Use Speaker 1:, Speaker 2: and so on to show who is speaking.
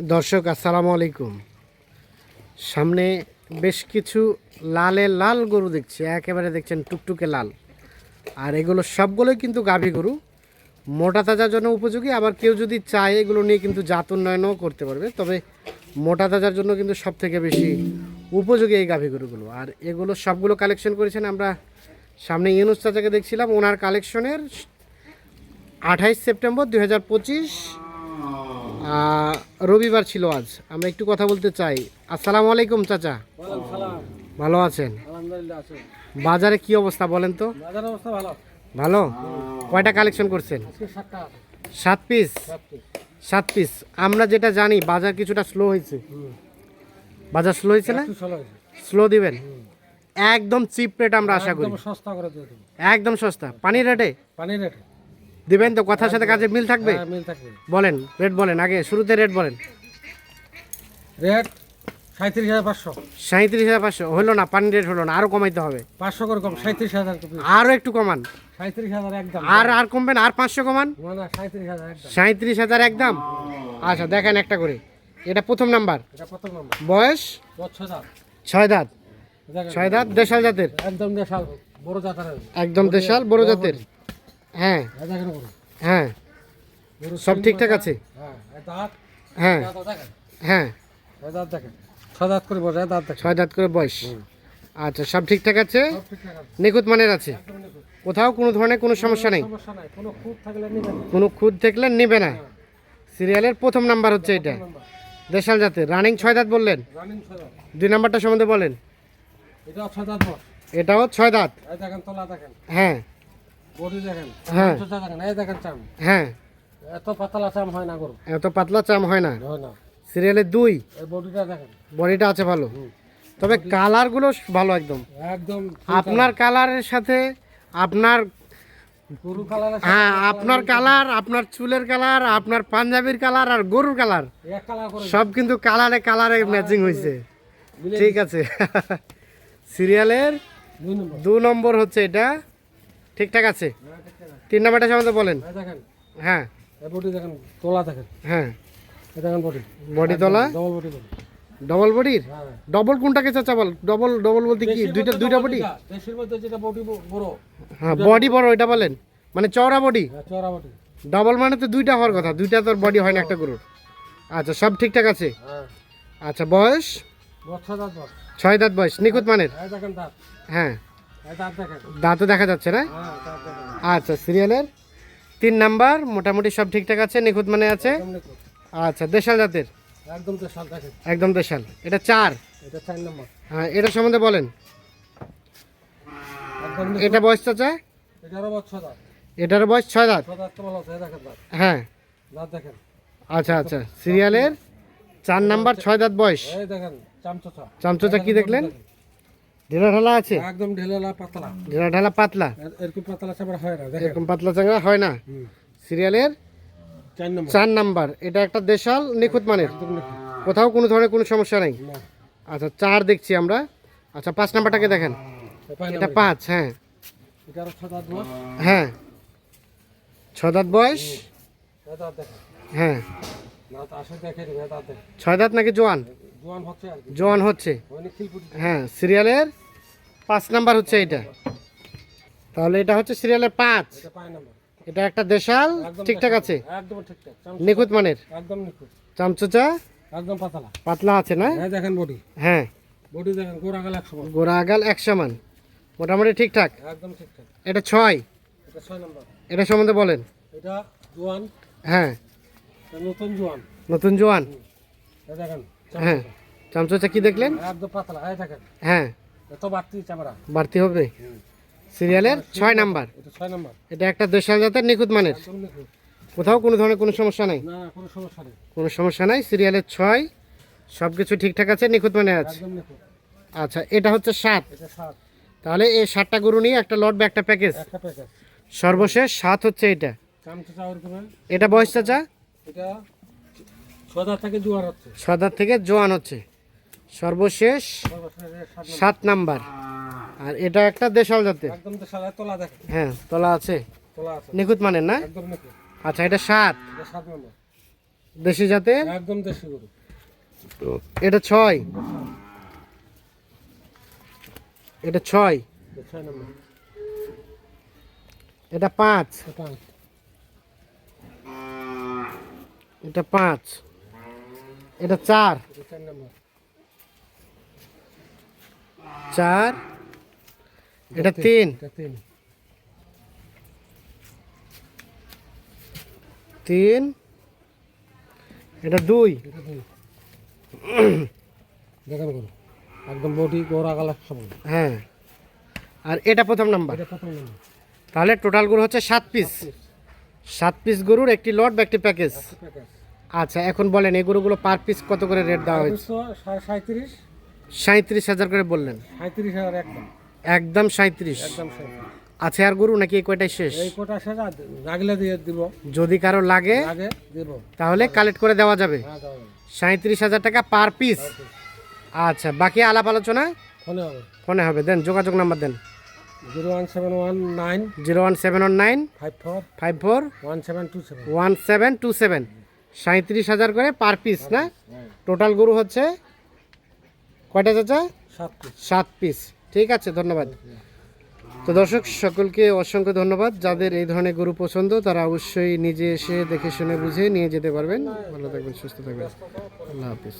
Speaker 1: দর্শক, আসসালামু আলাইকুম। সামনে বেশ কিছু লালে লাল গরু দেখছি, একেবারে দেখছেন টুকটুকে লাল। আর এগুলো সবগুলোই কিন্তু গাভী গরু। মোটা তাজার জন্য উপযোগী, আবার কেউ যদি চায় এগুলো নিয়ে কিন্তু জাত উন্নয়নও করতে পারবে, তবে মোটা তাজার জন্য কিন্তু সব থেকে বেশি উপযোগী এই গাভী গরুগুলো। আর এগুলো সবগুলো কালেকশন করেছেন আমরা সামনে ইউনুস চাচাকে দেখছিলাম, ওনার কালেকশনের আঠাইশ সেপ্টেম্বর দু হাজার পঁচিশ রবিবার ছিল আজ। আমরা একটু কথা বলতে চাই। আসসালামু আলাইকুম চাচা। ভালো আছেন? বাজারে কি অবস্থা বলেন তো?
Speaker 2: ভালো।
Speaker 1: কয়টা কালেকশন করছেন? সাত পিস সাত পিস আমরা যেটা জানি বাজার কিছুটা স্লো হয়েছে। বাজার স্লো হয়েছে না? স্লো দিবেন? একদম চিপ রেট আমরা আশা করি।
Speaker 2: একদম সস্তা
Speaker 1: একদম সস্তা। পানির রেটে
Speaker 2: পানির রেট
Speaker 1: দিবেন তো কথার সাথে কাজে মিল থাকবে?
Speaker 2: হ্যাঁ মিল থাকবে।
Speaker 1: বলেন রেট বলেন আগে শুরুতে রেট বলেন।
Speaker 2: রেট সাঁত্রিশ হাজার পাঁচশো।
Speaker 1: সাঁত্রিশ হাজার পাঁচশো হলো না পানির রেট হলো না আরও কমাইতে হবে।
Speaker 2: পাঁচশো করে কম সাঁত্রিশ হাজার
Speaker 1: আরও একটু কমান।
Speaker 2: সাঁত্রিশ হাজার একদম।
Speaker 1: আর আর কমবেন আর পাঁচশো কমান?
Speaker 2: সাঁত্রিশ হাজার একদম।
Speaker 1: সাঁত্রিশ হাজার একদম? আচ্ছা দেখেন একটা করে। এটা প্রথম নাম্বার।
Speaker 2: প্রথম নম্বর।
Speaker 1: বয়স? ছয় দাঁত। ছয় দাঁত দেশাল জাতের?
Speaker 2: একদম দেশাল বড় জাতার।
Speaker 1: একদম দেশাল বড় জাতের। হ্যাঁ। হ্যাঁ। সব ঠিকঠাক আছে?
Speaker 2: হ্যাঁ।
Speaker 1: হ্যাঁ।
Speaker 2: ছয় দাঁত করে দেখেন
Speaker 1: ছয় দাঁত করে বয়স। আচ্ছা সব ঠিকঠাক আছে? নিখুঁত মানের আছে? কোথাও কোনো ধরনের কোনো সমস্যা নেই?
Speaker 2: কোনো খুঁত থাকলে নেবেন
Speaker 1: খুদ থাকলে নেবে না। সিরিয়ালের প্রথম নাম্বার হচ্ছে এটা। দেশাল জাতের। রানিং ছয় দাঁত বললেন? দুই নাম্বারটা সম্বন্ধে বলেন।
Speaker 2: এটা ছয় দাঁত
Speaker 1: এটাও ছয় দাঁত। হ্যাঁ। হ্যাঁ। হ্যাঁ।
Speaker 2: এত পাতলা চাম হয় না গরু।
Speaker 1: এত পাতলা চাম হয় না। সিরিয়ালের দুই।
Speaker 2: বডিটা
Speaker 1: আছে ভালো। তবে কালারগুলো ভালো একদম।
Speaker 2: একদম
Speaker 1: আপনার কালারের সাথে আপনার
Speaker 2: কালার
Speaker 1: হ্যাঁ আপনার কালার আপনার চুলের কালার আপনার পাঞ্জাবির কালার আর গরুর কালার। সব কিন্তু কালারে কালারে ম্যাচিং হয়েছে ঠিক আছে। সিরিয়ালের দু নম্বর হচ্ছে এটা। ঠিকঠাক আছে?
Speaker 2: হ্যাঁ।
Speaker 1: তিন নম্বরটা সম্বন্ধে বলেন। হ্যাঁ।
Speaker 2: বডি দেখেন তোলা দেখেন।
Speaker 1: হ্যাঁ।
Speaker 2: দেখেন বডি
Speaker 1: বডি তলা?
Speaker 2: ডবল বডি বডি
Speaker 1: ডবল বডির
Speaker 2: হ্যাঁ
Speaker 1: ডবল কোনটাকে চাচা বল? ডবল ডবল বলতে কি?
Speaker 2: দেশির
Speaker 1: দুইটা দুইটা বডি
Speaker 2: যেটা, মধ্যে যেটা বডি বড়।
Speaker 1: হ্যাঁ বডি বড়। এটা বলেন। মানে চওড়া বডি?
Speaker 2: হ্যাঁ বডি
Speaker 1: ডবল মানে তো দুইটা হওয়ার কথা। দুইটা তোর বডি হয় না একটা গরুর। আচ্ছা সব ঠিকঠাক আছে?
Speaker 2: হ্যাঁ।
Speaker 1: আচ্ছা বয়স? ছয় দাঁত বয়স। নিখুঁত মানের? হ্যাঁ। দাঁতও দেখা যাচ্ছে না? আচ্ছা সিরিয়ালের তিন নাম্বার মোটামুটি সব ঠিকঠাক আছে নিখুঁত মানে আছে? আচ্ছা দেশাল জাতের?
Speaker 2: একদম তো
Speaker 1: একদম দেশাল। এটা চার?
Speaker 2: এটা চার নম্বর।
Speaker 1: হ্যাঁ এটা সম্বন্ধে বলেন। এটা বয়স চাচা? এটার বয়স ছয় দাঁত। হ্যাঁ। আচ্ছা আচ্ছা সিরিয়ালের চার নাম্বার ছয় দাঁত বয়স।
Speaker 2: চামচোচা।
Speaker 1: কি দেখলেন? ঢেলা ঢালা আছে?
Speaker 2: একদম ঢেলেলা পাতলা।
Speaker 1: ঢেলা ঢালা পাতলা?
Speaker 2: এরকম পাতলা চামড়া হয় না
Speaker 1: এরকম পাতলা চাঙ্গা হয় না? সিরিয়ালের
Speaker 2: চার নাম্বার।
Speaker 1: এটা একটা দেশাল নিখুঁত মানের। কোথাও কোনো ধরনের কোনো সমস্যা নেই? আচ্ছা চার দেখছি আমরা। আচ্ছা পাঁচ নাম্বারটাকে দেখেন। এটা পাঁচ হ্যাঁ। হ্যাঁ। ছ দাঁত বয়স? হ্যাঁ।
Speaker 2: দেখেন
Speaker 1: ছয় দাঁত নাকি জোয়ান?
Speaker 2: জোয়ান হচ্ছে
Speaker 1: হ্যাঁ সিরিয়ালের পাঁচ নাম্বার হচ্ছে এটা তাহলে এটা হচ্ছে সিরিয়ালের পাঁচ।
Speaker 2: এটা
Speaker 1: একটা দেশাল ঠিকঠাক আছে? নিখুঁত মানের?
Speaker 2: একদম নিখুঁত।
Speaker 1: চামচুচা?
Speaker 2: একদম পাতলা।
Speaker 1: পাতলা আছে না?
Speaker 2: এই দেখেন বডি।
Speaker 1: হ্যাঁ।
Speaker 2: বডি দেখেন গোড়া
Speaker 1: আগাল এক সমান মোটামুটি ঠিকঠাক?
Speaker 2: একদম ঠিকঠাক।
Speaker 1: এটা ছয়।
Speaker 2: এটা ছয় নম্বর।
Speaker 1: এটা সম্বন্ধে বলেন।
Speaker 2: এটা জোয়ান।
Speaker 1: হ্যাঁ।
Speaker 2: নতুন জোয়ান।
Speaker 1: নতুন জোয়ান?
Speaker 2: দেখেন
Speaker 1: হ্যাঁ চামচুচা কি দেখলেন?
Speaker 2: একদম পাতলা এই দেখেন।
Speaker 1: হ্যাঁ।
Speaker 2: এত বাড়তি চামড়া।
Speaker 1: বাড়তি হবে? সিরিয়ালের ছয় নাম্বার।
Speaker 2: এটা ছয় নম্বর।
Speaker 1: এটা একটা দেশাল জাতের নিখুঁত মানের। কোথাও কোনো ধরনের কোনো সমস্যা নাই?
Speaker 2: না কোনো সমস্যা নেই।
Speaker 1: কোনো সমস্যা নাই? সিরিয়ালের ছয় সব কিছু ঠিকঠাক আছে নিখুঁত মানে আছে? আচ্ছা এটা হচ্ছে সাত। তাহলে এই সাতটা গরু নিয়ে একটা লট বা একটা প্যাকেজ। সর্বশেষ সাত হচ্ছে এটা
Speaker 2: চামচা
Speaker 1: এটা বয়স চাচা?
Speaker 2: এটা ছদা থেকে জোয়ার হচ্ছে।
Speaker 1: সদার থেকে জোয়ান হচ্ছে। সর্বশেষ
Speaker 2: সাত নম্বর।
Speaker 1: আর এটা একটা দেশাল জাতের।
Speaker 2: একদম তোলা
Speaker 1: হ্যাঁ তলা আছে।
Speaker 2: তোলা আছে।
Speaker 1: নিখুঁত মানের না?
Speaker 2: একদম নিখুঁত।
Speaker 1: আচ্ছা এটা সাত। দেশি জাতের?
Speaker 2: একদম দেশি গরু।
Speaker 1: এটা ছয়। এটা ছয়।
Speaker 2: এটা ছয়
Speaker 1: এটা পাঁচ।
Speaker 2: এটা
Speaker 1: পাঁচ। এটা চার।
Speaker 2: চার।
Speaker 1: এটা তিন।
Speaker 2: তিন।
Speaker 1: এটা দুই।
Speaker 2: দেখেন গরু একদম বডি গোড়া গালা সব
Speaker 1: হ্যাঁ। আর এটা প্রথম নাম্বার।
Speaker 2: এটা প্রথম নম্বর।
Speaker 1: তাহলে টোটালগুলো হচ্ছে সাত পিস সাত পিস গরুর একটি লট বা একটি প্যাকেজ আচ্ছা এখন বলেন এই গরুগুলো পার পিস কত করে রেট দেওয়া হয়েছে?
Speaker 2: সাঁত্রিশ
Speaker 1: সাঁত্রিশ হাজার করে বললেন।
Speaker 2: সাঁত্রিশ হাজার একদম।
Speaker 1: একদম সাঁত্রিশ
Speaker 2: একদম সাঁত্রিশ
Speaker 1: আর গরু নাকি এই কয়টাই শেষ?
Speaker 2: এই রাগলে দিয়ে দিব।
Speaker 1: যদি কারও লাগে
Speaker 2: দিব।
Speaker 1: তাহলে কালেক্ট করে দেওয়া যাবে।
Speaker 2: হ্যাঁ দেওয়া যাবে।
Speaker 1: সাঁত্রিশ হাজার টাকা পার পিস আচ্ছা বাকি আলাপ আলোচনা?
Speaker 2: ফোনে হবে।
Speaker 1: ফোনে হবে। দেন যোগাযোগ নাম্বার দেন।
Speaker 2: Zero one seven one nine
Speaker 1: zero one seven one nine
Speaker 2: five four
Speaker 1: five four
Speaker 2: one seven two seven
Speaker 1: one seven two seven সাঁত্রিশ হাজার করে পার পিস না? টোটাল গরু হচ্ছে কয়টা চাচা?
Speaker 2: সাত পিস
Speaker 1: সাত পিস ঠিক আছে ধন্যবাদ। তো দর্শক সকলকে অসংখ্য ধন্যবাদ। যাদের এই ধরনের গরু পছন্দ তারা অবশ্যই নিজে এসে দেখে শুনে বুঝে নিয়ে যেতে পারবেন। ভালো থাকবেন সুস্থ থাকবেন। আল্লাহ হাফিজ।